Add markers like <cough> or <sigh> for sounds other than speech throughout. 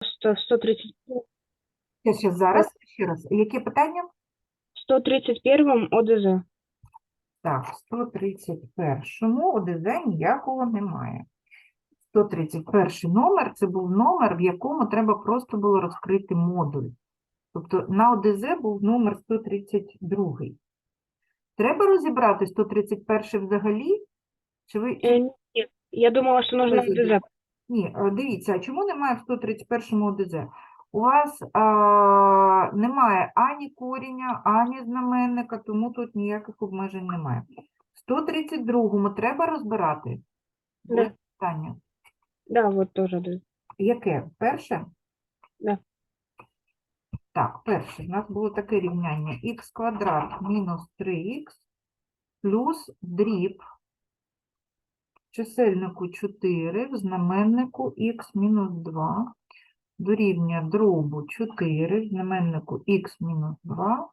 100, 130, Ще, ще зараз, ще раз. Яке питання? 131 ОДЗ. Так, 131-му ОДЗ ніякого немає. 131 номер це був номер, в якому треба просто було розкрити модуль. Тобто на ОДЗ був номер 132. Треба розібрати 131 взагалі? Чи ви... Э, нет, я думала, что нужно ОДЗ. Ні, е, дивіться, а чому немає в 131-му ОДЗ? У вас а, немає ані коріння, ані знаменника, тому тут ніяких обмежень немає. В 132-му треба розбирати? Да. Питання. Да, вот тоже ОДЗ. Яке? Перше? Да. Так, перше. У нас було таке рівняння. х квадрат мінус 3х плюс дріб чисельнику 4, в знаменнику х мінус 2 дорівнює дробу 4, в знаменнику х мінус 2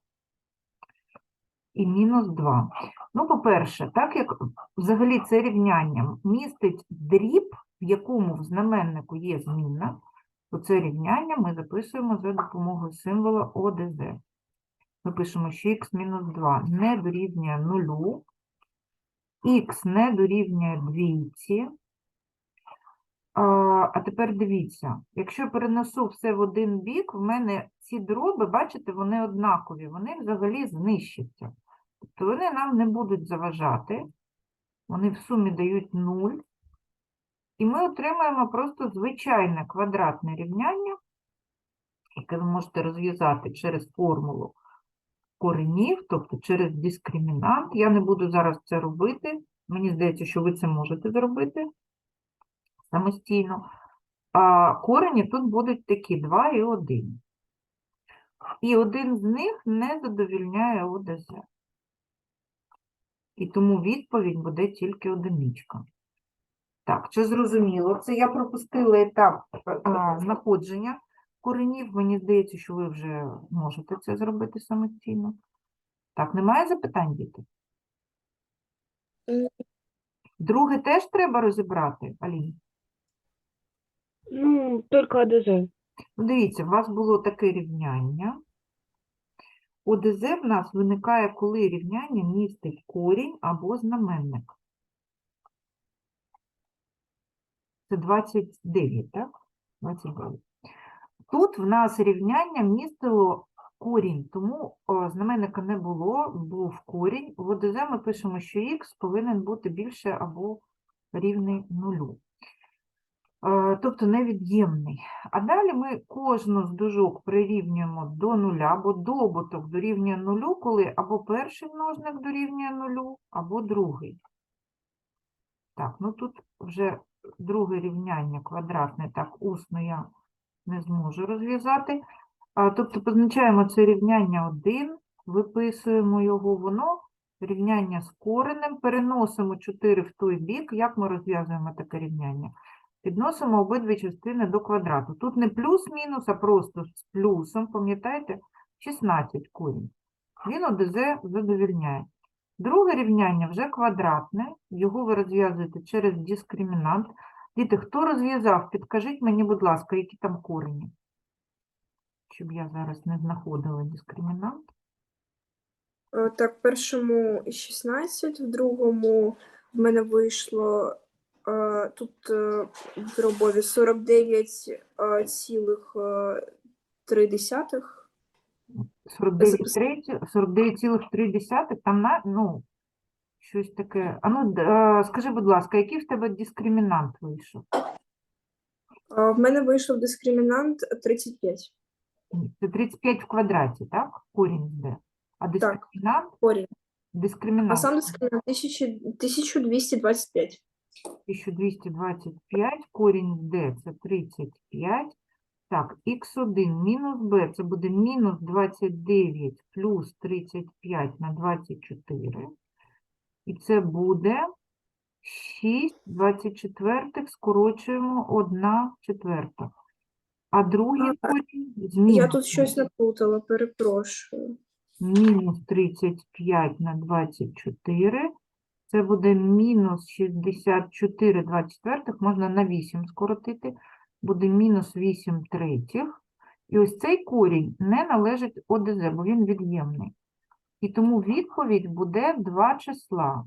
і мінус 2. Ну, по-перше, так як взагалі це рівняння містить дріб, в якому в знаменнику є змінна, то це рівняння ми записуємо за допомогою символа ОДЗ. Ми пишемо, що х мінус 2 не дорівнює 0, х не дорівнює двійці. А, тепер дивіться, якщо перенесу все в один бік, в мене ці дроби, бачите, вони однакові, вони взагалі знищаться. Тобто вони нам не будуть заважати, вони в сумі дають 0. І ми отримаємо просто звичайне квадратне рівняння, яке ви можете розв'язати через формулу коренів, тобто через дискримінант. Я не буду зараз це робити. Мені здається, що ви це можете зробити самостійно. А корені тут будуть такі 2 і 1. І один з них не задовільняє ОДЗ. І тому відповідь буде тільки одиничка. Так, чи зрозуміло? Це я пропустила етап а, знаходження коренів. Мені здається, що ви вже можете це зробити самостійно. Так, немає запитань, діти? Друге теж треба розібрати, Алін? Ну, только ОДЗ. Ну, Дивіться, у вас було таке рівняння. ОДЗ в нас виникає, коли рівняння містить корінь або знаменник. Це 29, так? 29. Тут в нас рівняння містило корінь, тому знаменника не було, був корінь. В ОДЗ ми пишемо, що х повинен бути більше або рівний нулю. Е, Тобто невід'ємний. А далі ми кожну з дужок прирівнюємо до нуля, бо добуток дорівнює нулю, коли або перший множник дорівнює нулю, або другий. Так, ну тут вже друге рівняння квадратне, так усно я не зможу розв'язати. Тобто позначаємо це рівняння 1, виписуємо його, воно рівняння з коренем, переносимо 4 в той бік. Як ми розв'язуємо таке рівняння? Підносимо обидві частини до квадрату. Тут не плюс-мінус, а просто з плюсом, пам'ятаєте, 16 корінь. Він ОДЗ задовільняє. Друге рівняння вже квадратне, його ви розв'язуєте через дискримінант. Діти, хто розв'язав, підкажіть мені, будь ласка, які там корені, щоб я зараз не знаходила дискримінант. Е, Так, в першому 16, в другому в мене вийшло е, тут е, в дробові 49 е, цілих е, три десятих. 49,3, 49,3, там на, ну, щось таке. А ну, е, скажи, будь ласка, який в тебе дискримінант вийшов? В мене вийшов дискримінант 35. Ні, Це 35 в квадраті, так? Корінь йде. А дискримінант, Корінь. дискримінант А сам дискримінант 1000 1225. 1225, корінь з d це 35. Так, х1 мінус b це буде мінус 29 плюс 35 на 24. І це буде 6 24 скорочуємо 1 четверта. А другий корінь з Я тут щось наплутала, перепрошую. мінус 35 на 24. Це буде мінус 64 24, можна на 8 скоротити. буде мінус 8 третіх. І ось цей корінь не належить ОДЗ, бо він від'ємний. І тому відповідь буде два числа.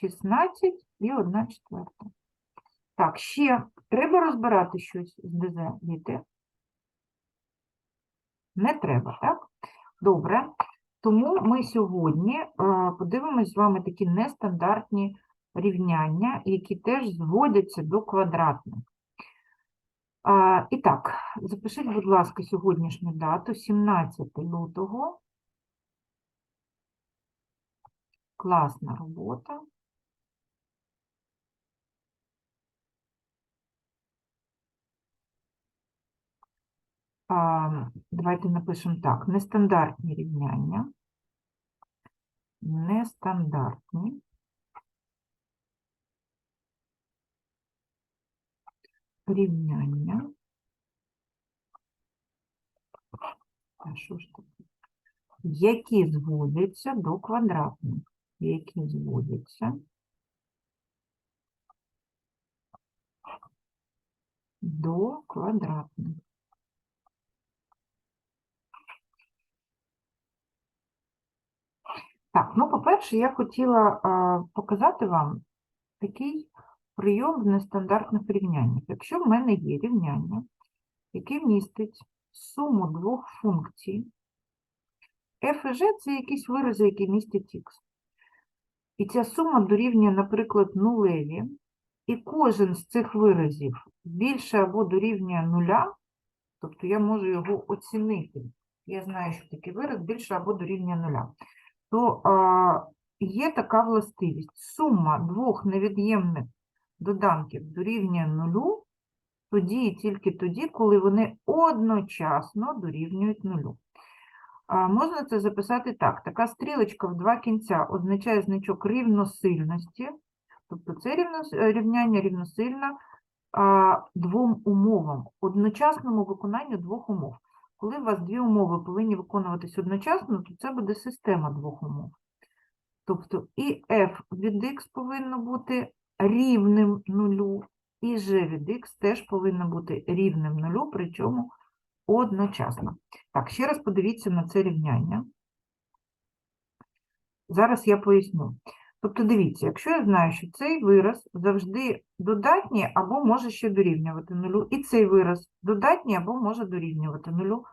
16 і 1 четверта. Так, ще треба розбирати щось з ДЗ, діти? Не треба, так? Добре. Тому ми сьогодні е, подивимось з вами такі нестандартні рівняння, які теж зводяться до квадратних. А, і так, запишіть, будь ласка, сьогоднішню дату, 17 лютого. Класна робота. Давайте напишемо так. Нестандартні рівняння. Нестандартні. Рівняння. Які зводяться до квадратних. Які зводяться до квадратних. Так, ну, по-перше, я хотіла а, показати вам такий прийом в нестандартних рівняннях. Якщо в мене є рівняння, яке містить суму двох функцій, f і g – це якісь вирази, які містять x. І ця сума дорівнює, наприклад, нулеві, і кожен з цих виразів більше або дорівнює нуля, тобто я можу його оцінити. Я знаю, що такий вираз більше або дорівнює нуля то а, є така властивість. Сума двох невід'ємних доданків дорівнює нулю, тоді і тільки тоді, коли вони одночасно дорівнюють нулю. Можна це записати так. Така стрілочка в два кінця означає значок рівносильності, тобто це е, рівняння рівносильне а, двом умовам, одночасному виконанню двох умов. Коли у вас дві умови повинні виконуватись одночасно, то це буде система двох умов. Тобто і f від x повинно бути рівним нулю, і g від x теж повинно бути рівним нулю, причому одночасно. Так, ще раз подивіться на це рівняння. Зараз я поясню. Тобто, дивіться, якщо я знаю, що цей вираз завжди додатній або може ще дорівнювати нулю, і цей вираз додатній або може дорівнювати нулю,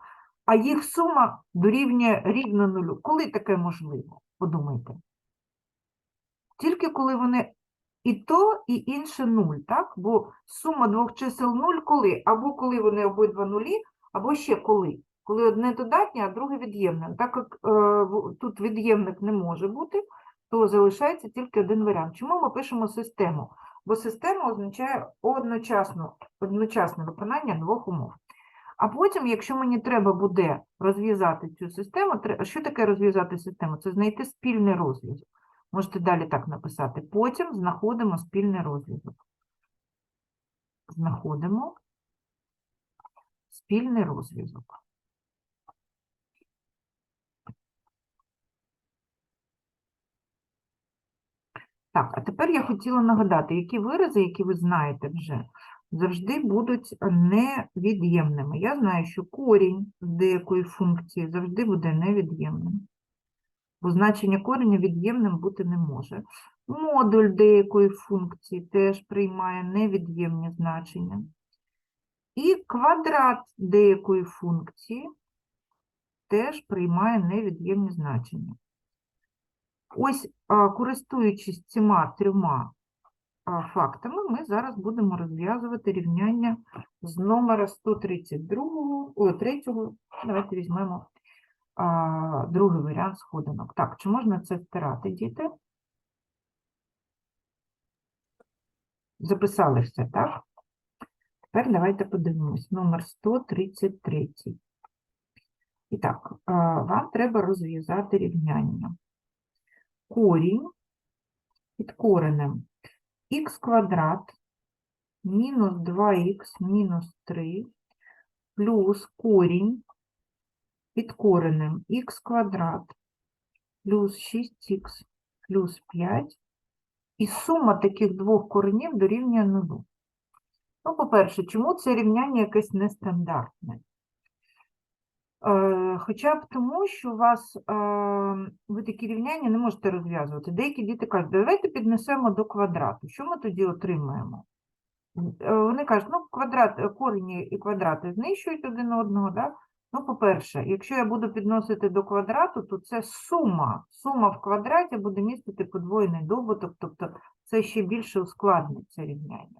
а їх сума дорівнює рівно нулю. Коли таке можливо? Подумайте. Тільки коли вони і то, і інше нуль, так? Бо сума двох чисел нуль коли? Або коли вони обидва нулі, або ще коли. Коли одне додатнє, а друге від'ємне. Так як е, тут від'ємник не може бути, то залишається тільки один варіант. Чому ми пишемо систему? Бо система означає одночасно, одночасне виконання двох умов. А потім, якщо мені треба буде розв'язати цю систему, що таке розв'язати систему? Це знайти спільний розв'язок. Можете далі так написати. Потім знаходимо спільний розв'язок. Знаходимо спільний розв'язок. Так, а тепер я хотіла нагадати, які вирази, які ви знаєте вже, завжди будуть невід'ємними. Я знаю, що корінь з деякої функції завжди буде невід'ємним, бо значення кореня від'ємним бути не може. Модуль деякої функції теж приймає невід'ємні значення. І квадрат деякої функції теж приймає невід'ємні значення. Ось, користуючись цими трьома фактами, ми зараз будемо розв'язувати рівняння з номера 132, о, 3, давайте візьмемо а, другий варіант сходинок. Так, чи можна це стирати, діти? Записали все, так? Тепер давайте подивимось. Номер 133. І так, вам треба розв'язати рівняння. Корінь під коренем х квадрат мінус 2х мінус 3 плюс корінь під коренем х квадрат плюс 6х плюс 5. І сума таких двох коренів дорівнює нулю. Ну, по-перше, чому це рівняння якесь нестандартне? Е, Хоча б тому, що у вас е, ви такі рівняння не можете розв'язувати. Деякі діти кажуть, давайте піднесемо до квадрату. Що ми тоді отримаємо? Е, Вони кажуть, ну, квадрат, корені і квадрати знищують один одного. Да? Ну, по-перше, якщо я буду підносити до квадрату, то це сума. Сума в квадраті буде містити подвоєний добуток, тобто це ще більше ускладнить це рівняння.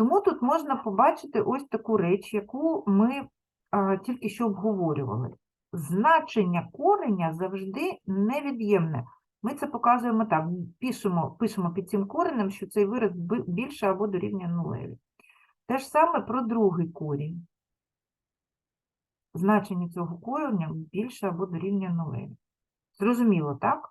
Тому тут можна побачити ось таку реч, яку ми а, тільки що обговорювали. Значення кореня завжди невід'ємне. Ми це показуємо так, пишемо, пишемо під цим коренем, що цей вираз більше або дорівнює нулеві. Те ж саме про другий корінь. Значення цього кореня більше або дорівнює нулеві. Зрозуміло, так?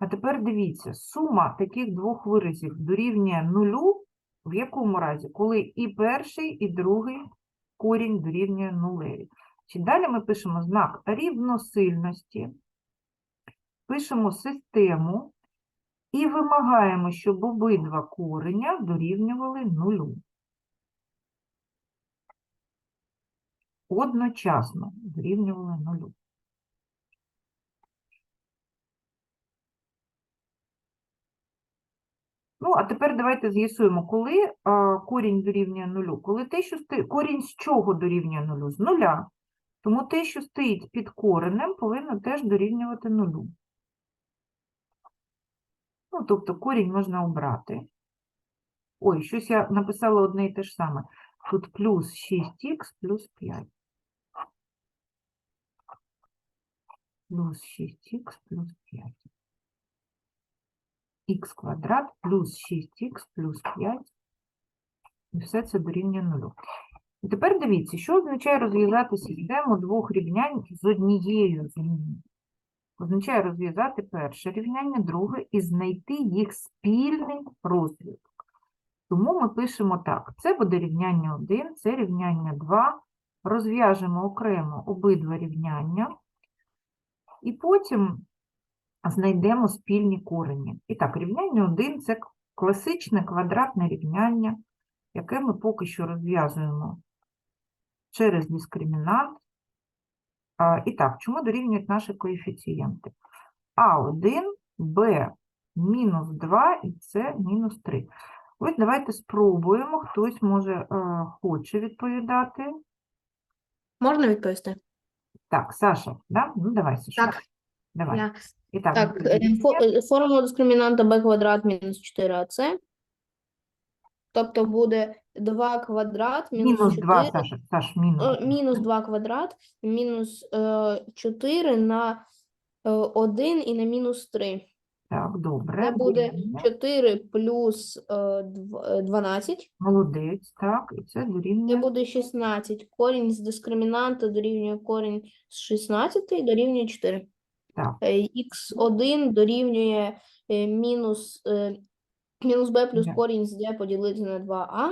А тепер дивіться, сума таких двох виразів дорівнює нулю в якому разі? Коли і перший, і другий корінь дорівнює нулеві. Чи далі ми пишемо знак рівносильності, пишемо систему і вимагаємо, щоб обидва кореня дорівнювали нулю. Одночасно дорівнювали нулю. Ну, а тепер давайте з'ясуємо, коли а, корінь дорівнює нулю. Коли те, що сти... корінь з чого дорівнює нулю? З нуля. Тому те, що стоїть під коренем, повинно теж дорівнювати нулю. Ну, тобто корінь можна обрати. Ой, щось я написала одне і те ж саме. Тут плюс 6х плюс 5. Плюс 6х плюс 5 х квадрат плюс 6х плюс 5. І все це дорівнює нулю. І тепер дивіться, що означає розв'язати систему двох рівнянь з однією зміною. Означає розв'язати перше рівняння, друге і знайти їх спільний розв'язок. Тому ми пишемо так: це буде рівняння 1, це рівняння 2. Розв'яжемо окремо обидва рівняння. І потім знайдемо спільні корені. І так, рівняння 1 – це класичне квадратне рівняння, яке ми поки що розв'язуємо через дискримінант. І так, чому дорівнюють наші коефіцієнти? А1, Б мінус 2 і С мінус 3. Ось давайте спробуємо, хтось може е, хоче відповідати. Можна відповісти? Так, Саша, да? Ну давай, Саша. Так. Давай. Я. І так, Так, е, фо- е, формула дискримінанта b квадрат мінус 4ac. Тобто буде 2 квадрат мінус мінус 2, 4, Саша, Саш, мінус. е, мінус 2 квадрат, мінус е, 4 на е, 1 і на мінус 3. Так, добре. Це буде дорівнює. 4 плюс е, дв- е, 12. Молодець, так, і це Це дорівнює. буде 16. Корінь з дискримінанта дорівнює корінь з 16 дорівнює 4. Так. Х1 дорівнює е, мінус, е, мінус b плюс Да. корінь з d поділити на 2а.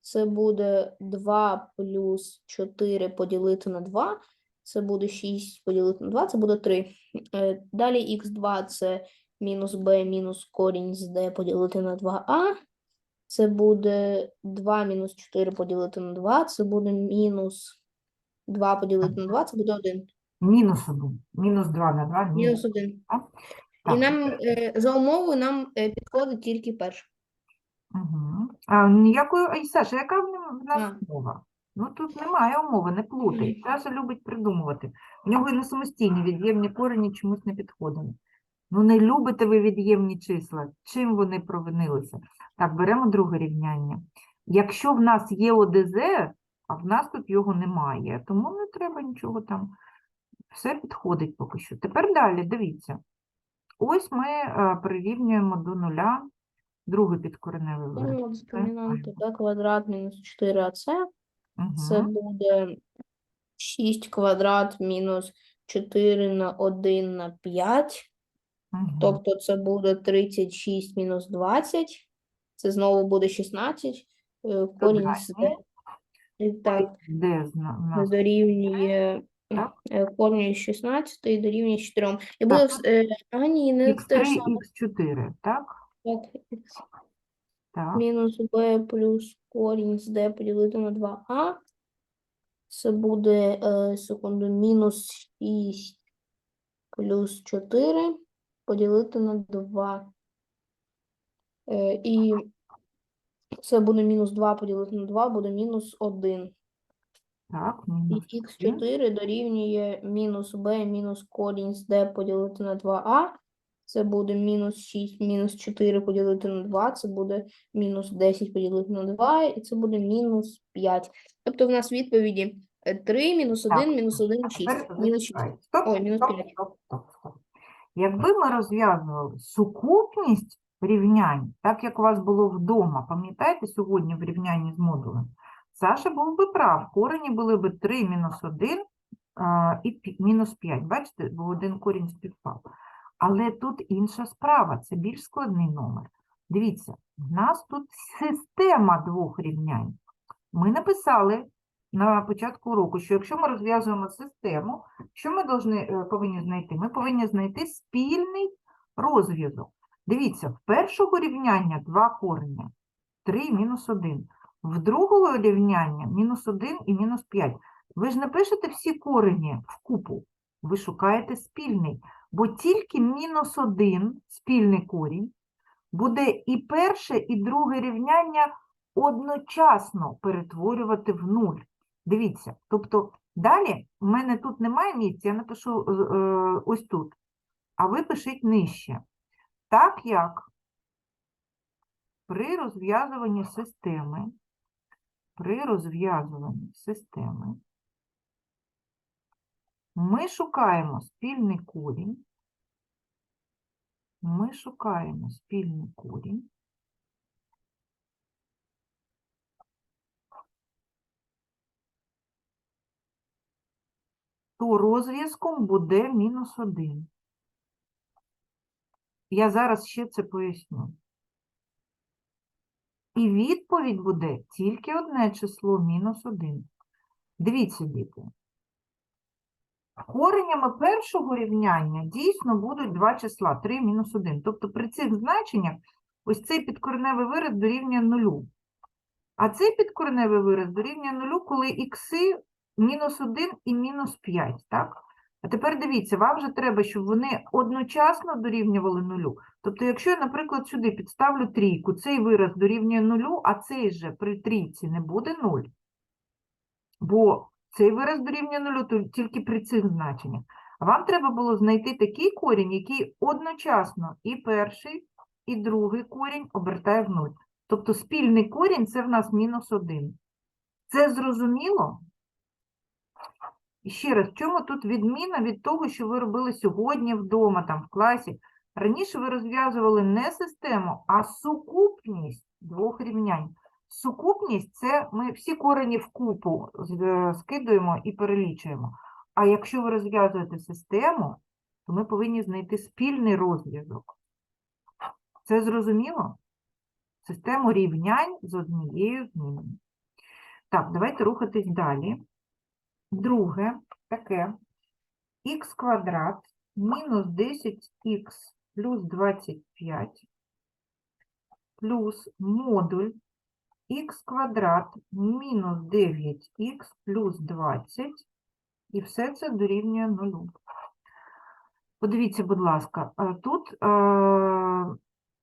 Це буде 2 плюс 4 поділити на 2. Це буде 6 поділити на 2, це буде 3. Е, Далі х2 це мінус b мінус корінь з d поділити на 2а. Це буде 2 мінус 4 поділити на 2, це буде мінус 2 поділити на 2, це буде 1. Мінус 1. Мінус 2 на 2, мінус. Мінус 1. І нам е, за умовою нам е, підходить тільки перше. Угу. А ніякої, Саша, яка в нас А. умова? Ну тут немає умови, не плутай. Саша любить придумувати. В нього і несамостійні від'ємні корені чомусь не підходили. Ну не любите ви від'ємні числа. Чим вони провинилися? Так, беремо друге рівняння. Якщо в нас є ОДЗ, а в нас тут його немає, тому не треба нічого там. Все підходить поки що. Тепер далі, дивіться. Ось ми е, прирівнюємо до нуля другий підкореневий вираз. Квадрат мінус 4ac. Це Угу. буде 6 квадрат мінус 4 на 1 на 5. Тобто це буде 36 мінус 20. Це знову буде 16. Е, Корінь з Так, дорівнює З 16 і дорівнює 4. І буде, вс- е, не те ж Х3, саме. Х4, так? Так. Так, мінус b плюс корінь з d поділити на 2а. Це буде, е, секунду, мінус 6 плюс 4 поділити на 2. Е, і це буде мінус 2 поділити на 2, буде мінус 1. Так, І мінус х4 дорівнює мінус b мінус корінь з d поділити на 2а. Це буде мінус 6 мінус 4 поділити на 2, це буде мінус 10 поділити на 2, і це буде мінус 5. Тобто в нас відповіді е, 3, мінус 1, Так, мінус 1, 6. тепер Мінус 6. Стоп, Ой, мінус стоп, п'ять. стоп, стоп, стоп. Якби ми розв'язували сукупність рівнянь, так як у вас було вдома, пам'ятаєте, сьогодні в рівнянні з модулем, Саша був би прав, корені були б 3 мінус 1 і мінус 5. Бачите, бо один корінь співпав. Але тут інша справа, це більш складний номер. Дивіться, в нас тут система двох рівнянь. Ми написали на початку уроку, що якщо ми розв'язуємо систему, що ми е, повинні знайти? Ми повинні знайти спільний розв'язок. Дивіться, в першого рівняння два корення 3 мінус 1. В другого рівняння мінус 1 і мінус 5. Ви ж не пишете всі корені в купу, ви шукаєте спільний, бо тільки мінус 1 спільний корінь буде і перше, і друге рівняння одночасно перетворювати в нуль. Дивіться, тобто далі в мене тут немає місця, я напишу е, е, ось тут, а ви пишіть нижче. Так як при розв'язуванні системи, при розв'язуванні системи ми шукаємо спільний корінь, ми шукаємо спільний корінь то розв'язком буде мінус 1. Я зараз ще це поясню. І відповідь буде тільки одне число мінус 1. Дивіться, діти. Коренями першого рівняння дійсно будуть два числа 3 мінус 1. Тобто при цих значеннях ось цей підкореневий вираз дорівнює нулю. А цей підкореневий вираз дорівнює нулю, коли ікси мінус 1 і мінус 5, так? А тепер дивіться, вам же треба, щоб вони одночасно дорівнювали нулю. Тобто, якщо я, наприклад, сюди підставлю трійку, цей вираз дорівнює нулю, а цей же при трійці не буде 0. Бо цей вираз дорівнює нулю тільки при цих значеннях. А вам треба було знайти такий корінь, який одночасно і перший, і другий корінь обертає в нуль. Тобто спільний корінь це в нас мінус 1. Це зрозуміло? Ще раз, в чому тут відміна від того, що ви робили сьогодні вдома, там в класі? Раніше ви розв'язували не систему, а сукупність двох рівнянь. Сукупність це ми всі корені вкупу е, скидуємо і перелічуємо. А якщо ви розв'язуєте систему, то ми повинні знайти спільний розв'язок. Це зрозуміло? Систему рівнянь з однією зміною. Так, давайте рухатись далі. Друге, таке х квадрат мінус 10х плюс 25 плюс модуль х квадрат мінус 9х плюс 20 і все це дорівнює нулю. Подивіться, будь ласка, тут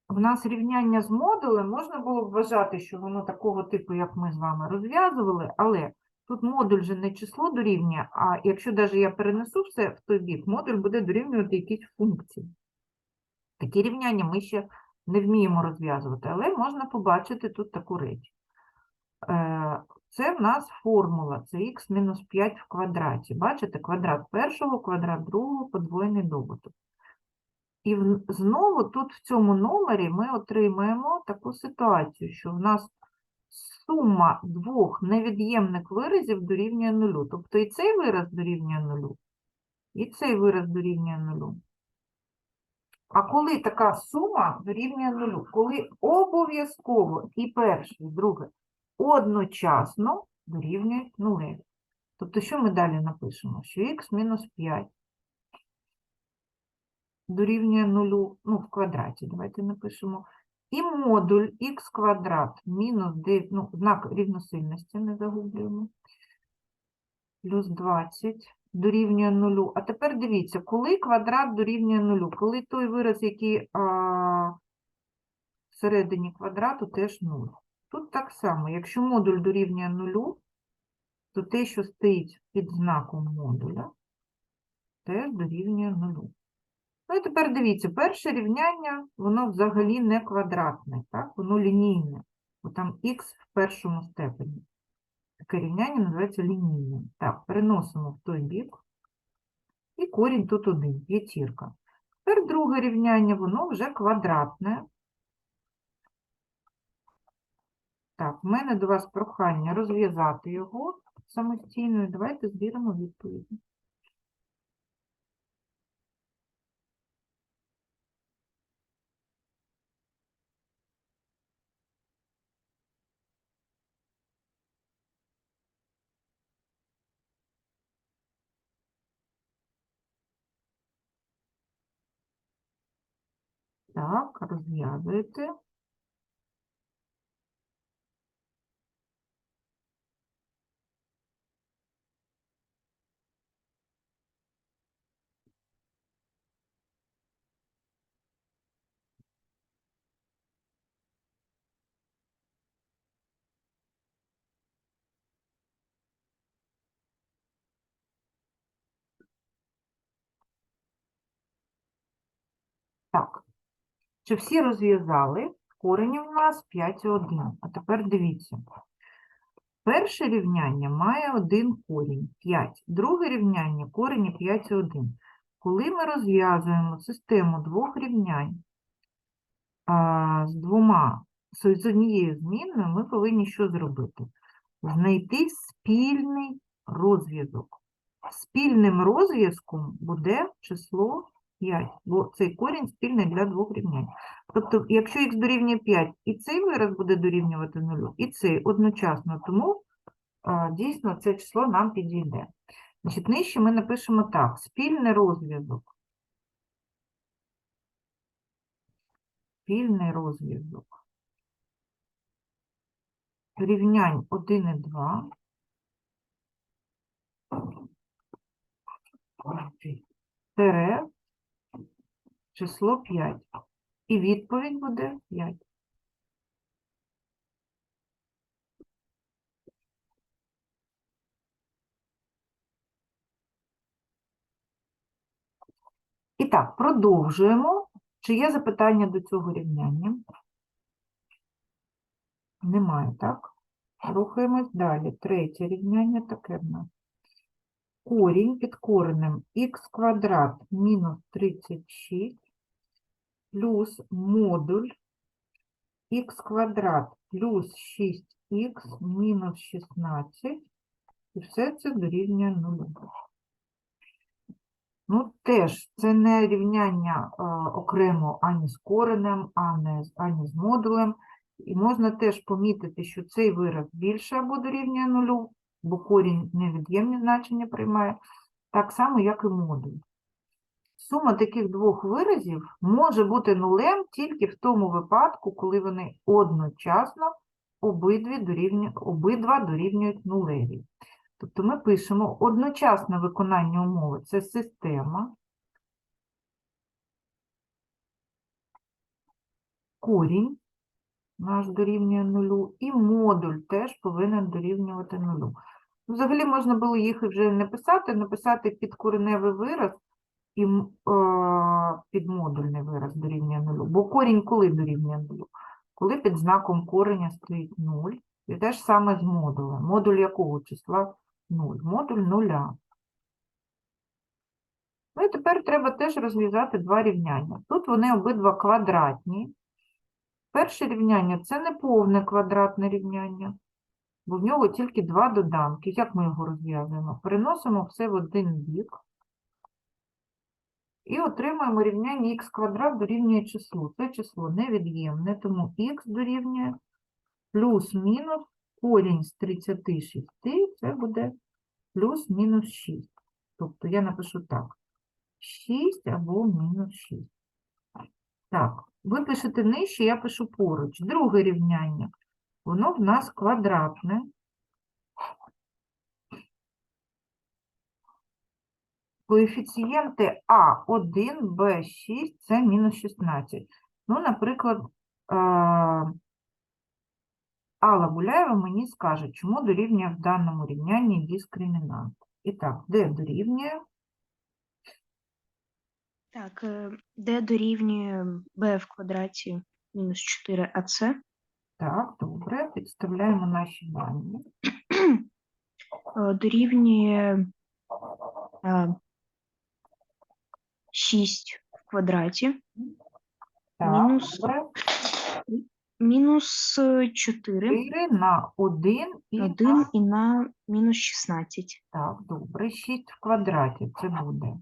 в нас рівняння з модулем можна було б вважати, що воно такого типу, як ми з вами розв'язували, але тут модуль же не число дорівнює, а якщо навіть я перенесу все в той бік, модуль буде дорівнювати якісь функції. Такі рівняння ми ще не вміємо розв'язувати, але можна побачити тут таку реч. Е, Це в нас формула, це х мінус 5 в квадраті. Бачите, квадрат першого, квадрат другого, подвоєний добуток. І знову тут в цьому номері ми отримаємо таку ситуацію, що в нас сума двох невід'ємних виразів дорівнює нулю. Тобто і цей вираз дорівнює нулю, і цей вираз дорівнює нулю. А коли така сума дорівнює нулю? Коли обов'язково і перше, і друге одночасно дорівнюють нулю. Тобто, що ми далі напишемо? Що х мінус 5 дорівнює нулю, ну, в квадраті. Давайте напишемо І модуль х квадрат мінус 9, ну, знак рівносильності не загублюємо. Плюс 20 дорівнює нулю. А тепер дивіться, коли квадрат дорівнює нулю, коли той вираз, який а, всередині квадрату, теж 0. Тут так само, якщо модуль дорівнює нулю, то те, що стоїть під знаком модуля, теж дорівнює нулю. Ну і тепер дивіться, перше рівняння, воно взагалі не квадратне, так? воно лінійне, бо там х в першому степені. Таке рівняння називається лінійним. Так, переносимо в той бік. І корінь тут один, п'ятірка. Тепер друге рівняння, воно вже квадратне. Так, в мене до вас прохання розв'язати його самостійно. Давайте збіримо відповіді. Так, розв'язуєте. Так. Чи всі розв'язали? Коренів у нас 5,1. А тепер дивіться. Перше рівняння має один корінь 5. Друге рівняння корені 5,1. Коли ми розв'язуємо систему двох рівнянь а, з двома, з однією змінною, ми повинні що зробити? Знайти спільний розв'язок. Спільним розв'язком буде число 5, бо цей корінь спільний для двох рівнянь. Тобто, якщо х дорівнює 5, і цей вираз буде дорівнювати 0, і цей одночасно, тому дійсно це число нам підійде. Значить, нижче ми напишемо так: спільний розв'язок. Спільний розв'язок. Рівнянь 1 і 2. Тере число 5. І відповідь буде 5. І так, продовжуємо. Чи є запитання до цього рівняння? Немає, так? Рухаємось далі. Третє рівняння таке в нас. Корінь під коренем х квадрат мінус 36 плюс модуль х квадрат плюс 6х мінус 16, і все це дорівнює нулю. Ну, теж це не рівняння е, окремо ані з коренем, ані, ані з модулем. І можна теж помітити, що цей вираз більше або дорівнює нулю, бо корінь невід'ємні значення приймає, так само, як і модуль. Сума таких двох виразів може бути нулем тільки в тому випадку, коли вони одночасно обидві дорівню... обидва дорівнюють нулеві. Тобто ми пишемо одночасне виконання умови це система, корінь наш дорівнює нулю, і модуль теж повинен дорівнювати нулю. Взагалі можна було їх вже не писати, написати підкореневий вираз і е, підмодульний вираз дорівнює нулю. Бо корінь коли дорівнює нулю? Коли під знаком кореня стоїть 0, і те ж саме з модулем. Модуль якого числа? 0. Модуль нуля. Ну і тепер треба теж розв'язати два рівняння. Тут вони обидва квадратні. Перше рівняння це не повне квадратне рівняння, бо в нього тільки два доданки. Як ми його розв'язуємо? Переносимо все в один бік і отримаємо рівняння х квадрат дорівнює числу. Це число невід'ємне, тому х дорівнює плюс-мінус корінь з 36, це буде плюс-мінус 6. Тобто я напишу так. 6 або мінус 6. Так, ви пишете нижче, я пишу поруч. Друге рівняння. Воно в нас квадратне. Коефіцієнти А1, Б6 це мінус 16. Ну, наприклад, е, Алла Гуляєва мені скаже, чому дорівнює в даному рівнянні дискримінант. І так, де дорівнює? Так, е, d дорівнює b в квадраті мінус 4ac, Так, добре, підставляємо наші дані. е, дорівнює 6 в квадраті Так, Мінус добре. мінус е, 4, 4 на 1 і 1 на... і на мінус 16, Так, добре, 6 в квадраті це буде.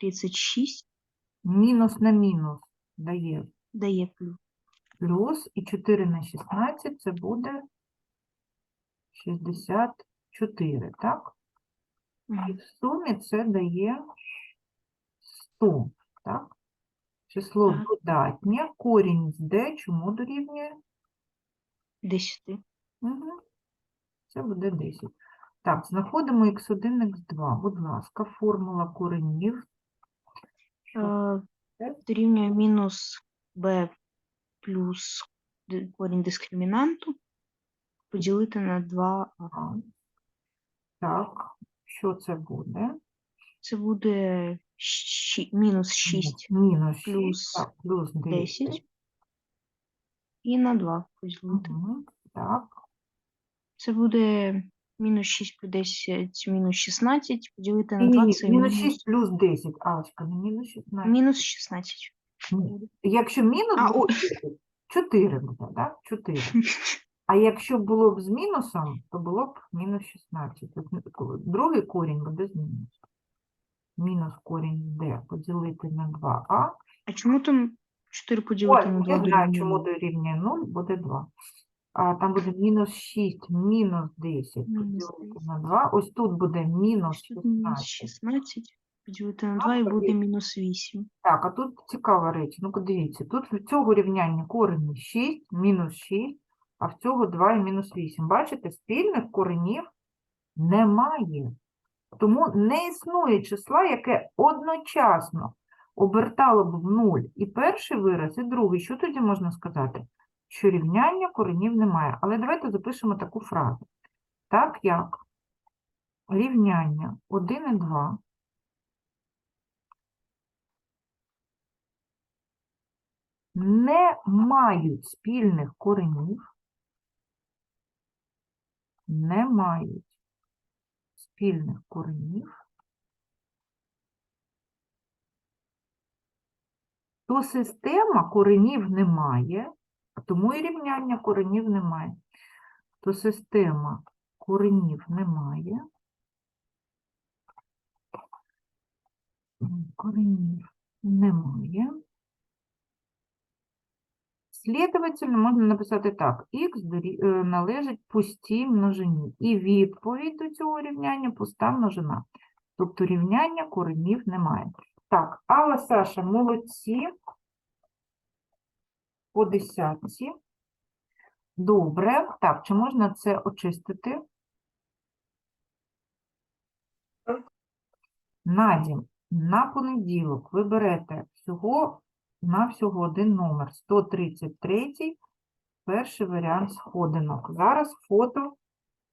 36 Мінус на мінус дає дає плюс. плюс, і 4 на 16 це буде 64, так? І Мгм. в сумі це дає 100, так? Число Так. додатнє, корінь з d чому дорівнює? 10. Угу. Це буде 10. Так, знаходимо x1, x2. Будь ласка, формула коренів. Е, це? Дорівнює мінус b плюс д- корінь дискримінанту поділити на 2а. А. Так, що це буде? Це буде щі- мінус 6 Мінус 6, плюс так, плюс 10. 10 і на 2 поділити. Мгм, Так, Це буде мінус 6 плюс 10, мінус 16, поділити на ні, 2 ні, це мінус мінус, 6 плюс 10, Алочка, не мінус 16. мінус 16. Ні. Якщо мінус А, буде ой. 10, 4 буде, так? 4. <laughs> А якщо було б з мінусом, то було б мінус 16. От ми- Другий корінь буде з мінусом. Мінус корінь d поділити на 2а. А чому там 4 поділити Ой, на 2 я знаю, чому дорівнює дорівнює 0, буде 2. А там буде мінус 6, мінус 10 поділити 10. на 2. Ось тут буде мінус Тут мінус 16. 16, поділити на 2 і буде мінус 8. Так, а тут цікава річ. Ну, подивіться, тут в цього рівняння корені 6, мінус 6, а в цього 2 і мінус 8. Бачите, спільних коренів немає. Тому не існує числа, яке одночасно обертало б в нуль і перший вираз, і другий. Що тоді можна сказати? Що рівняння коренів немає. Але давайте запишемо таку фразу. Так як рівняння 1 і 2 не мають спільних коренів, не мають спільних коренів, то система коренів немає, тому і рівняння коренів немає. То система коренів немає. Коренів немає. Слідовательно можна написати так. Х належить пустій множині. І відповідь до цього рівняння пуста множина. Тобто рівняння коренів немає. Так, Алла, Саша, молодці. По десятці. Добре. Так, чи можна це очистити? Надім, на понеділок ви берете всього на всього один номер 133, перший варіант сходинок. Зараз фото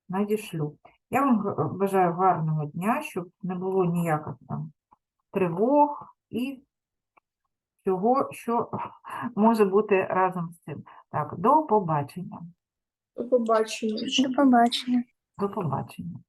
надішлю. Я вам бажаю гарного дня, щоб не було ніяких там тривог і всього, що <laughs> може бути разом з цим. Так, до побачення. До побачення. До побачення. До побачення.